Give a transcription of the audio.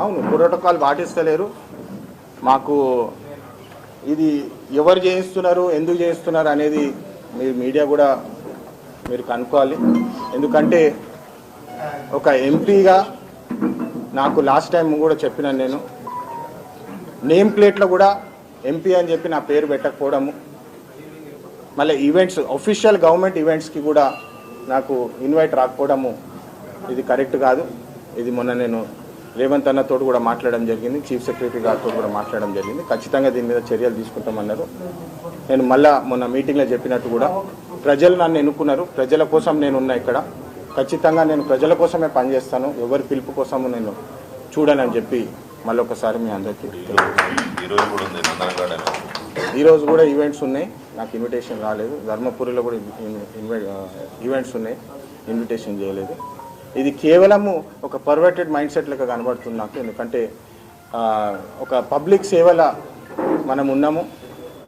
అవును ప్రోటోకాల్ పాటిస్తలేరు. మాకు ఇది ఎవరు చేయిస్తున్నారు ఎందుకు చేయిస్తున్నారు అనేది మీరు మీడియా కూడా మీరు కనుక్కోవాలి. ఎందుకంటే ఒక ఎంపీగా నాకు లాస్ట్ టైం కూడా చెప్పినాను నేను. నేమ్ ప్లేట్లో కూడా ఎంపీ అని చెప్పి నా పేరు పెట్టకపోవడము. మళ్ళీ ఈవెంట్స్ అఫీషియల్ గవర్నమెంట్ ఈవెంట్స్కి కూడా నాకు ఇన్వైట్ రాకపోవడము. ఇది కరెక్ట్ కాదు. ఇది మొన్న నేను రేవంత్ అన్నతో కూడా మాట్లాడడం జరిగింది. చీఫ్ సెక్రటరీ గారితో కూడా మాట్లాడడం జరిగింది. ఖచ్చితంగా దీని మీద చర్యలు తీసుకుంటామన్నారు. నేను మళ్ళా మొన్న మీటింగ్లో చెప్పినట్టు కూడా ప్రజలు నన్ను ఎన్నుకున్నారు. ప్రజల కోసం నేను ఉన్నా ఇక్కడ. ఖచ్చితంగా నేను ప్రజల కోసమే పనిచేస్తాను. ఎవరి పిలుపు కోసము నేను చూడనని చెప్పి మళ్ళీ ఒకసారి మీ అందరికీ. ఈరోజు కూడా ఈవెంట్స్ ఉన్నాయి. నాకు ఇన్విటేషన్ రాలేదు. ధర్మపురిలో కూడా ఈవెంట్స్ ఉన్నాయి. ఇన్విటేషన్ చేయలేదు. ఇది కేవలము ఒక పర్వర్టెడ్ మైండ్ సెట్ లెక్క కనబడుతుంది నాకు ఎందుకంటే ఒక పబ్లిక్ సేవల మనం ఉన్నాము